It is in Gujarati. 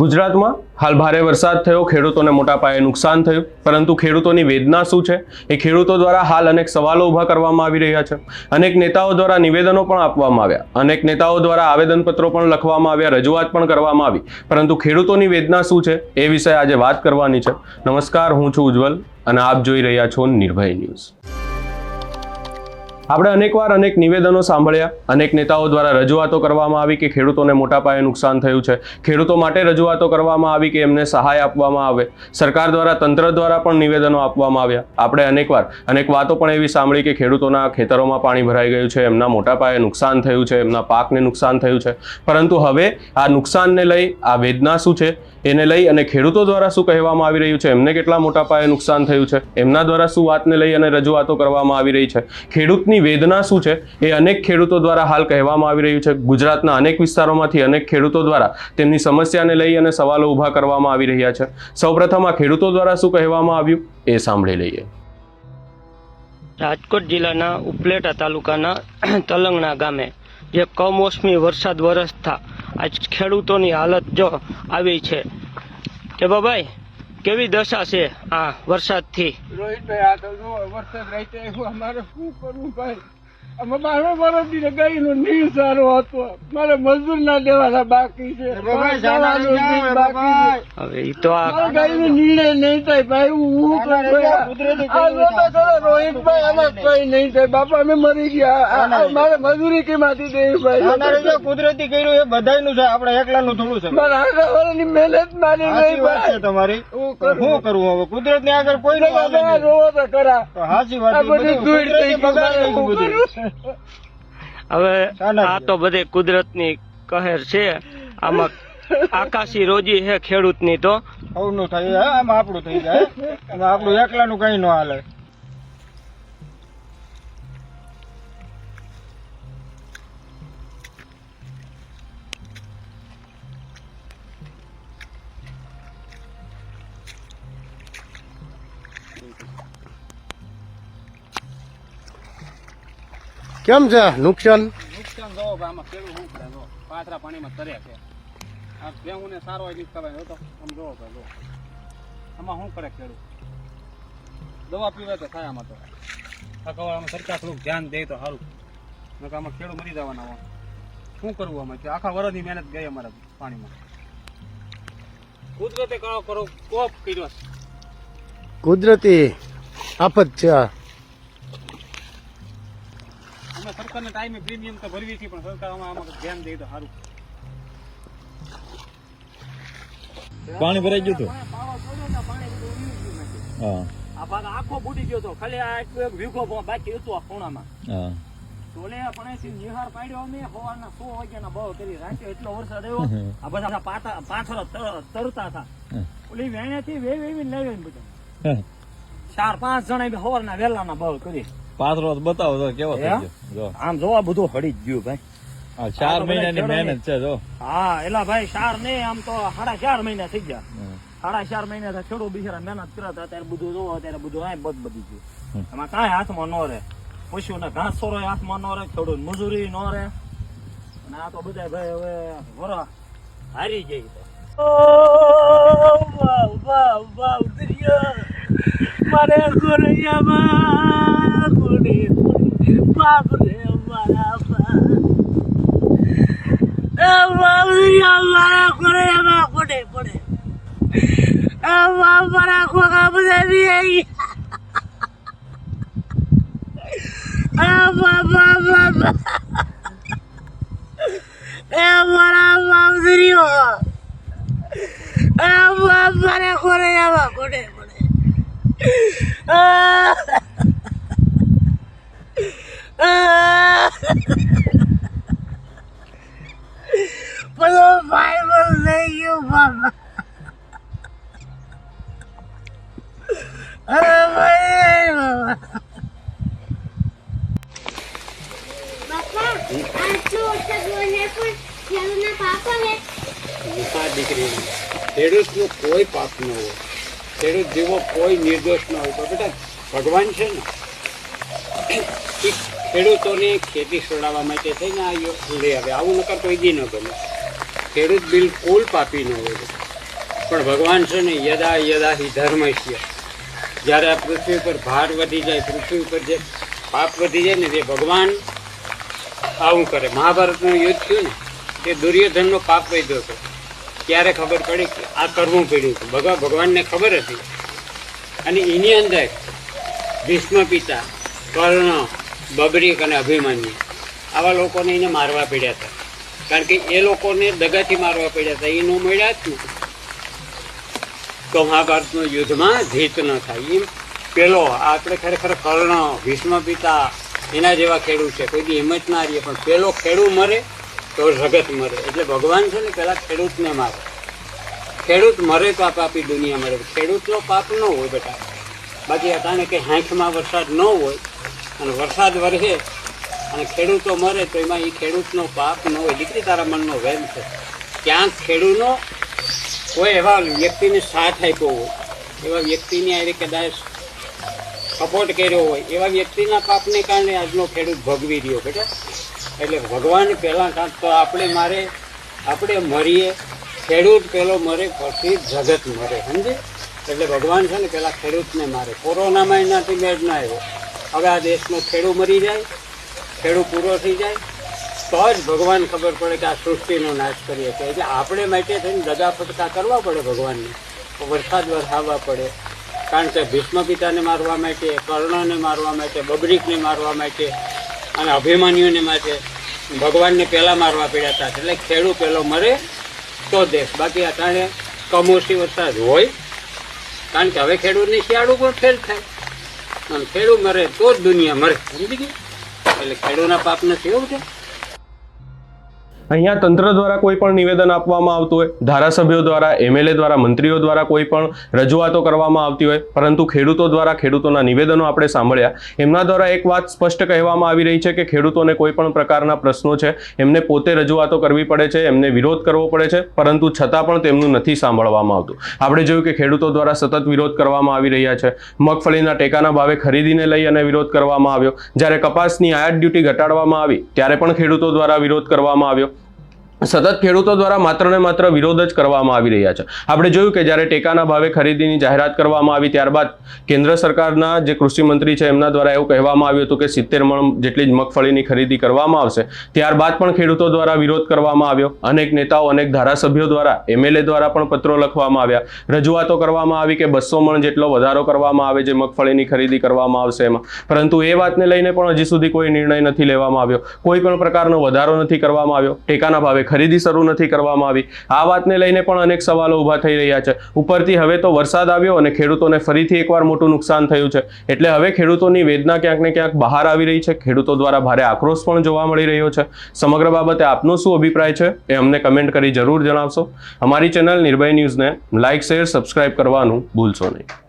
ગુજરાતમાં હાલ ભારે વરસાદ થયો, ખેડૂતોને મોટા પાયે નુકસાન થયું. પરંતુ ખેડૂતોની વેદના શું છે? એ ખેડૂતો દ્વારા હાલ અનેક સવાલો ઊભા કરવામાં આવી રહ્યા છે. અનેક નેતાઓ દ્વારા નિવેદનો પણ આપવામાં આવ્યા. અનેક નેતાઓ દ્વારા આવેદનપત્રો પણ લખવામાં આવ્યા, રજૂઆત પણ કરવામાં આવી. પરંતુ ખેડૂતોની વેદના શું છે? એ વિશે આજે વાત કરવાની છે. નમસ્કાર, હું છું ઉજ્જવલ અને આપ જોઈ રહ્યા છો નિર્ભય ન્યૂઝ. આપણે અનેકવાર અનેક નિવેદનો સાંભળ્યા, અનેક નેતાઓ દ્વારા રજૂઆતો કરવામાં આવી કે ખેડૂતોને મોટા પાયે નુકસાન થયું છે. ખેડૂતો માટે રજૂઆતો કરવામાં આવી કે એમને સહાય આપવામાં આવે. સરકાર દ્વારા, તંત્ર દ્વારા પણ નિવેદનો આપવામાં આવ્યા. આપણે અનેકવાર અનેક વાતો પણ એવી સાંભળી કે ખેડૂતોના ખેતરોમાં પાણી ભરાઈ ગયું છે, એમના મોટા પાયે નુકસાન થયું છે, એમના પાકને નુકસાન થયું છે. પરંતુ હવે આ નુકસાનને લઈ આ વેદના શું છે? એને લઈ અને ખેડૂતો દ્વારા શું કહેવામાં આવી રહ્યું છે? એમને કેટલા મોટા પાયે નુકસાન થયું છે? એમના દ્વારા શું વાતને લઈ અને રજૂઆતો કરવામાં આવી રહી છે? ખેડૂતની વેદના શું છે? એ અનેક ખેડૂતો દ્વારા હાલ કહેવામાં આવી રહ્યું છે. ગુજરાતના અનેક વિસ્તારોમાંથી અનેક ખેડૂતો દ્વારા તેમની સમસ્યાને લઈ અને સવાલો ઊભા કરવામાં આવી રહ્યા છે. સૌપ્રથમ આ ખેડૂતો દ્વારા શું કહેવામાં આવ્યું? એ સાંભળી લઈએ. રાજકોટ જિલ્લાના ઉપલેટા તાલુકાના તલંગણા ગામે જે કમોસમી વરસાદ વરસતા આજ ખેડૂતોની હાલત જો આવી છે. કે બાબાઈ, કેવી દશા છે આ વરસાદથી? રોહિતભાઈ, આ તો વરસાદ રહી અમારે શું કરવું ભાઈ? અમે બારમો વર્ષથી ગઈ નું નીર સારો હતો. મારે મજૂર ના દેવાના બાકી છે. મારે જવાનું બી બાકી છે. હવે ઈ તો આ મારે ગાયનો નિર્ણય નહીં થાય ભાઈ હું હું કરું ભાઈ? આ જોતા ખરા રોહિતભાઈ આમાં કઈ નહીં થાય. બાપા અમે મરી ગયા. આ- આ મારે મજૂરી દેવી ભાઈ? કુદરતી કર્યું એ બધાયનું છે. આપણે એકલાનું થોડું છે. મારા વર્ષની મહેનત મારી નહીં વાત છે તમારી. શું કરવું હવે? કુદરતની આગળ કોઈ રોવા તો ખરા. સાચી વાત બધી. કુદરતી? હવે આ તો બધે કુદરતની કહેર છે. આમાં આકાશી રોજી છે ખેડૂતની તો. સૌનું થઈ જાય આમાં આપણું થઈ જાય. અને આપણું એકલાનું કઈ ન હાલે. કેમ છે? નુકસાન? નુકસાન જો આમાં ખેડૂત શું કરે? જો પાથરા પાણીમાં તરે છે. આ ભેહુંને સારો હોય નહીં કરાય તો આમ જોવો કે જો. આમાં શું કરે ખેડૂત? દવા પીવે તો થાય આમાં તો. આમાં સરકાર થોડુંક ધ્યાન દે તો સારું. નકર આમાં ખેડૂત મરી જવાના હોય. શું કરવું આમાં? કે આખા વરસની મહેનત ગઈ અમારા પાણીમાં. કુદરતે કરો કરો કોપ કર્યો છે. કુદરતી આફત છે આ. સરકારને ટાઈમે પ્રીમિયમ તો ભરવી છે પણ સરકાર આમાં ધ્યાન દે તો સારું. પાણી ભરાઈ ગયું હતું? આ ભાગ આખો બુડી ગયો તો ખાલી આ એક વીઘો બાકી હતું આ ખૂણામાં. ટોલે પણ નિહાર પાડ્યો અમે સવારના સો વાગ્યાના બહુ કરી રાખ્યો એટલો વરસાદ આવ્યો. આ બધા પાતા પાથરો તરતા હતા. ઓલી વેણેથી વે વેવી લાવી બધા. ચાર પાંચ જણા સવારના વહેલાના બહુ કરી. પાથરો બતાવો તો કેવો થઈ? ગયો? જો. આમ જોવા બધું હળી જ ગયું ભાઈ. ચાર મહિનાની મહેનત છે જો. હા એલા ભાઈ ચાર નહીં આમ તો સાડા ચાર મહિના થઈ ગયા. સાડા ચાર મહિના ખેડૂત બિચારા મહેનત કરતા ત્યારે અત્યારે બધું જોવો અત્યારે બધું આ બધ બધી ગયું. એમાં કાંઈ હાથમાં ન રહે. પશુને ઘાસ સોરો હાથમાં ન રહે ખેડૂત મજૂરી ન રહે. અને આ તો બધા ભાઈ હવે વરો હારી તો. વાવ વાવ વાવ દરિયા. મારે ગોરૈયામાં ગોડે બાપ રે મારા બા એ વાવ દરિયા મારા ગોરૈયામાં ગોડે પડે એ વાવ મારા ખોખા બધા બી આવી એ બાબા બાબા એ મારા વાવ દરિયો એ વાવ મારા ગોરૈયામાં ગોડે પડે Ah! Ah! બધો ભાઈ બસ થઈ ગયો બાબા અરે ભાઈ બાબા ખેડૂતના કોઈ પાપ ન હોય ખેડૂત જેવો કોઈ નિર્દોષ ન હોય તો બેટા ભગવાન છે ને ખેડૂતોને ખેતી છોડાવવા માટે થઈને આ લઈ આવે આવું નકર કોઈ દી ન ગમે. ખેડૂત બિલકુલ પાપી ન હોય. પણ ભગવાન છે ને, યદા યદા હિ ધર્મ છે જ્યારે આ પૃથ્વી પર ભાર વધી જાય, પૃથ્વી ઉપર જે પાપ વધી જાય ને, તે ભગવાન આવું કરે. મહાભારતનું યુદ્ધ થયું ને, તે દુર્યોધનનો પાપ વધ્યો હતો. ત્યારે ખબર પડી કે આ કરવું પડ્યું હતું. ભગવાન ભગવાનને ખબર હતી. અને એની અંદર ભીષ્મ પિતા કર્ણ બબરીક અને અભિમાન્ય. આવા લોકોને એને મારવા પડ્યા હતા. કારણ કે એ લોકોને દગાથી મારવા પડ્યા હતા. એ ન મળ્યા જ તો મહાભારતનું યુદ્ધમાં જીત ન થાય. એમ પેલો આપણે ખરેખર કર્ણ, ભીષ્મ પિતા, એના જેવા ખેડૂત છે. કોઈ હિંમત ના રહીએ પણ પેલો ખેડૂત મરે તો જગત મરે. એટલે ભગવાન છે ને પેલા ખેડૂતને મારે. ખેડૂત મરે તો આ પાપી દુનિયા મરે. ખેડૂતનો પાપ ન હોય બેટા. બાકી અટાણે કે હાંખમાં વરસાદ ન હોય અને વરસાદ વરસે અને ખેડૂતો મરે તો એમાં એ ખેડૂતનો પાપ ન હોય. દીકરી તારા મનનો વહેમ છે. ક્યાંક ખેડૂતનો કોઈ એવા વ્યક્તિને સાથ આપ્યો હોય, એવા વ્યક્તિને આરે કદાચ સપોર્ટ કર્યો હોય, એવા વ્યક્તિના પાપને કારણે આજનો ખેડૂત ભોગવી રહ્યો બેટા એટલે ભગવાન પહેલાં તો આપણે મારે, આપણે મરીએ, ખેડૂત પેલો મરે, પછી જગત મરે, સમજે? એટલે ભગવાન છે ને પેલા ખેડૂતને મારે. કોરોનામાં એનાથી મેળ ના આવ્યો. હવે આ દેશનો ખેડૂ મરી જાય, ખેડૂ પૂરો થઈ જાય. તો જ ભગવાન ખબર પડે કે આ સૃષ્ટિનો નાશ કરીએ છીએ. એટલે આપણે માટે થઈને દગા ફટકા કરવા પડે ભગવાનને. વરસાદ વરસાવવા પડે. કારણ કે ભીષ્મ પિતાને મારવા માટે, કર્ણને મારવા માટે, બબરીકને મારવા માટે અને અભિમાન્યુને માટે ભગવાનને પહેલાં મારવા પડ્યા હતા. એટલે ખેડૂ પહેલો મરે તો દેશ. બાકી અટાણે કમોસી વરસાદ હોય. કારણ કે હવે ખેડૂતની શિયાળું પણ ફેલ થાય. અને ખેડૂ મરે તો જ દુનિયા મરે. સમજી ગઈ એટલે ખેડૂના પાપ નથી, એવું છે? અહીંયા તંત્ર દ્વારા કોઈ પણ નિવેદન આપવામાં આવતું હોય, ધારાસભ્યો દ્વારા, એમએલએ દ્વારા, મંત્રીઓ દ્વારા કોઈ પણ રજૂઆતો કરવામાં આવતી હોય, પરંતુ ખેડૂતો દ્વારા ખેડૂતોના નિવેદનો આપણે સાંભળ્યા. એમના દ્વારા એક વાત સ્પષ્ટ કહેવામાં આવી રહી છે કે ખેડૂતોને કોઈ પણ પ્રકારના પ્રશ્નો છે, એમને પોતે રજૂઆતો કરવી પડે છે, એમને વિરોધ કરવો પડે છે, પરંતુ છતાં પણ તેમનું નથી સાંભળવામાં આવતું. આપણે જોયું કે ખેડૂતો દ્વારા સતત વિરોધ કરવામાં આવી રહ્યા છે. મગફળીના ટેકાના ભાવે ખરીદીને લઈ અને વિરોધ કરવામાં આવ્યો. જ્યારે કપાસની આયાત ડ્યુટી ઘટાડવામાં આવી, ત્યારે પણ ખેડૂતો દ્વારા વિરોધ કરવામાં આવ્યો. સતત ખેડૂતો દ્વારા માત્ર ને માત્ર વિરોધ જ કરવામાં આવી રહ્યા છે. આપણે જોયું કે જ્યારે ટેકાના ભાવે ખરીદીની જાહેરાત કરવામાં આવી ત્યારબાદ કેન્દ્ર સરકારના જે કૃષિ મંત્રી છે એમના દ્વારા એવું કહેવામાં આવ્યું હતું કે સિત્તેર મણ જેટલી જ મગફળીની ખરીદી કરવામાં આવશે. ત્યારબાદ પણ ખેડૂતો દ્વારા વિરોધ કરવામાં આવ્યો. અનેક નેતાઓ, અનેક ધારાસભ્યો દ્વારા, એમએલએ દ્વારા પણ પત્રો લખવામાં આવ્યા. રજૂઆતો કરવામાં આવી કે બસો મણ જેટલો વધારો કરવામાં આવે જે મગફળીની ખરીદી કરવામાં આવશે એમાં. પરંતુ એ વાતને લઈને પણ હજી સુધી કોઈ નિર્ણય નથી લેવામાં આવ્યો. કોઈ પણ પ્રકારનો વધારો નથી કરવામાં આવ્યો. ટેકાના ભાવે ખરીદી શરૂ નથી કરવામાં આવી. આ વાતને લઈને પણ અનેક સવાલો ઊભા થઈ રહ્યા છે. ઉપરથી હવે તો વરસાદ આવ્યો અને ખેડૂતોને ફરીથી એકવાર મોટું નુકસાન થયું છે. એટલે હવે ખેડૂતોની વેદના ક્યાંક ને ક્યાંક બહાર આવી રહી છે. ખેડૂતો દ્વારા ભારે આક્રોશ પણ જોવા મળી રહ્યો છે. સમગ્ર બાબતે આપનો શું અભિપ્રાય છે એ અમને કમેન્ટ કરી જરૂર જણાવશો. અમારી ચેનલ નિર્ભય ન્યૂઝને લાઇક, શેર, સબસ્ક્રાઇબ કરવાનું ભૂલશો નહીં.